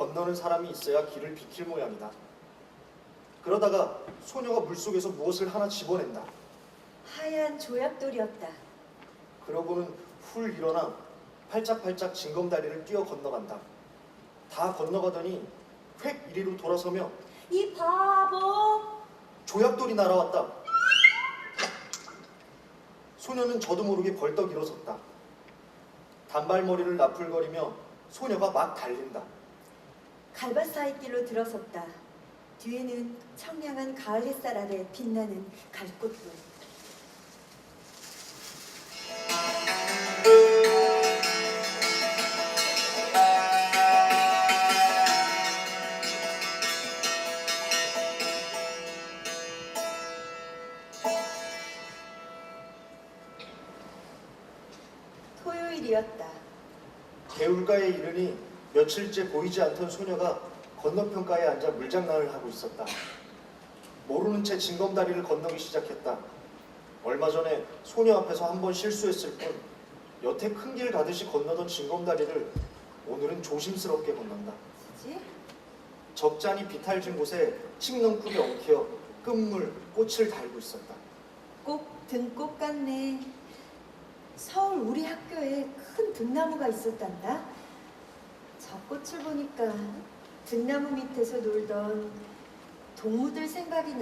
건너는 사람이 있어야 길을 비킬 모양이다. 그러다가 소녀가 물속에서 무엇을 하나 집어낸다. 하얀 조약돌이었다. 그러고는 훌 일어나 팔짝팔짝 징검다리를 뛰어 건너간다. 다 건너가더니 획 이리로 돌아서며 이 바보! 조약돌이 날아왔다. 소녀는 저도 모르게 벌떡 일어섰다. 단발머리를 나풀거리며 소녀가 막 달린다. 갈바사이 길로 들어섰다. 뒤에는 청량한 가을 햇살 아래 빛나는 갈꽃불. 토요일이었다. 개울가에 이르니 며칠째 보이지 않던 소녀가 건너편가에 앉아 물장난을 하고 있었다. 모르는 채 징검다리를 건너기 시작했다. 얼마 전에 소녀 앞에서 한 번 실수했을 뿐 여태 큰 길 가듯이 건너던 징검다리를 오늘은 조심스럽게 건넌다. 적잖이 비탈진 곳에 칡넝쿨이 엉켜 끝물 꽃을 달고 있었다. 꼭 등꽃 같네. 서울 우리 학교에 큰 등나무가 있었단다. 저 꽃을 보니까 등나무 밑에서 놀던 동무들 생각이.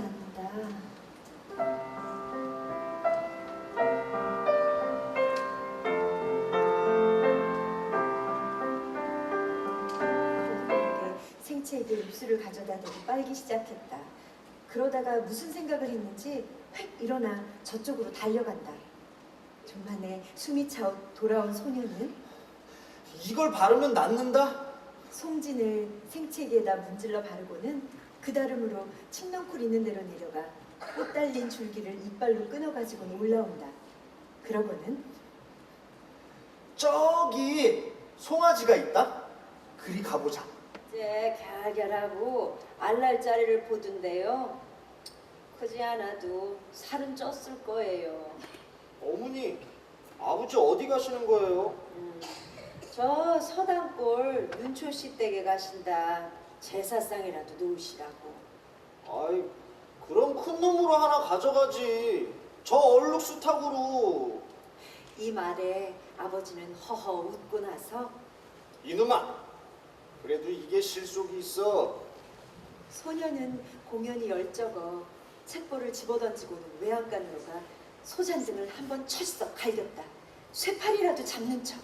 모르게 생채에게 입술을 가져다 대고 빨기 시작했다. 그러다가 무슨 생각을 했는지 획 일어나 저쪽으로 달려간다. 좀 만에 숨이 차오 돌아온 소녀는 이걸 바르면 낫는다? 송진을 생채기에다 문질러 바르고는 그 다름으로 칡넝쿨 있는 데로 내려가 꽃 달린 줄기를 이빨로 끊어가지고 올라온다. 그러고는 저기 송아지가 있다? 그리 가보자. 이제 갸갸하고 알랄자리를 보던데요. 크지 않아도 살은 쪘을 거예요. 어머니, 아버지 어디 가시는 거예요? 음, 저 서당골 윤초씨 댁에 가신다. 제사상이라도 놓으시라고. 아이, 그럼 큰 놈으로 하나 가져가지. 저 얼룩수탉으로. 이 말에 아버지는 허허 웃고 나서 이놈아, 그래도 이게 실속이 있어. 소녀는 공연이 열적어 책볼을 집어던지고는 외양간으로 가 소잔등을 한번 철썩 갈겼다. 쇠팔이라도 잡는 척.